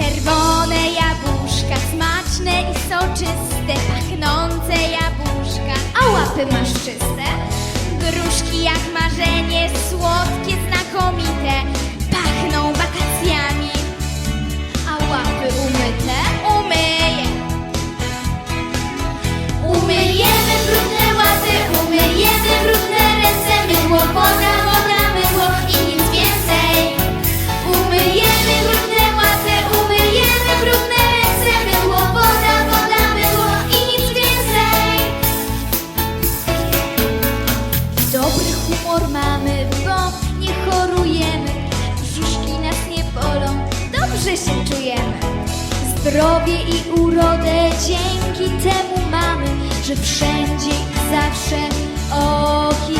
Czerwone jabłuszka, smaczne i soczyste, pachnące jabłuszka, a łapy masz czyste? Gruszki jak marzenie, humor mamy, bo nie chorujemy, brzuszki nas nie bolą, dobrze się czujemy. Zdrowie i urodę dzięki temu mamy, że wszędzie i zawsze o higienie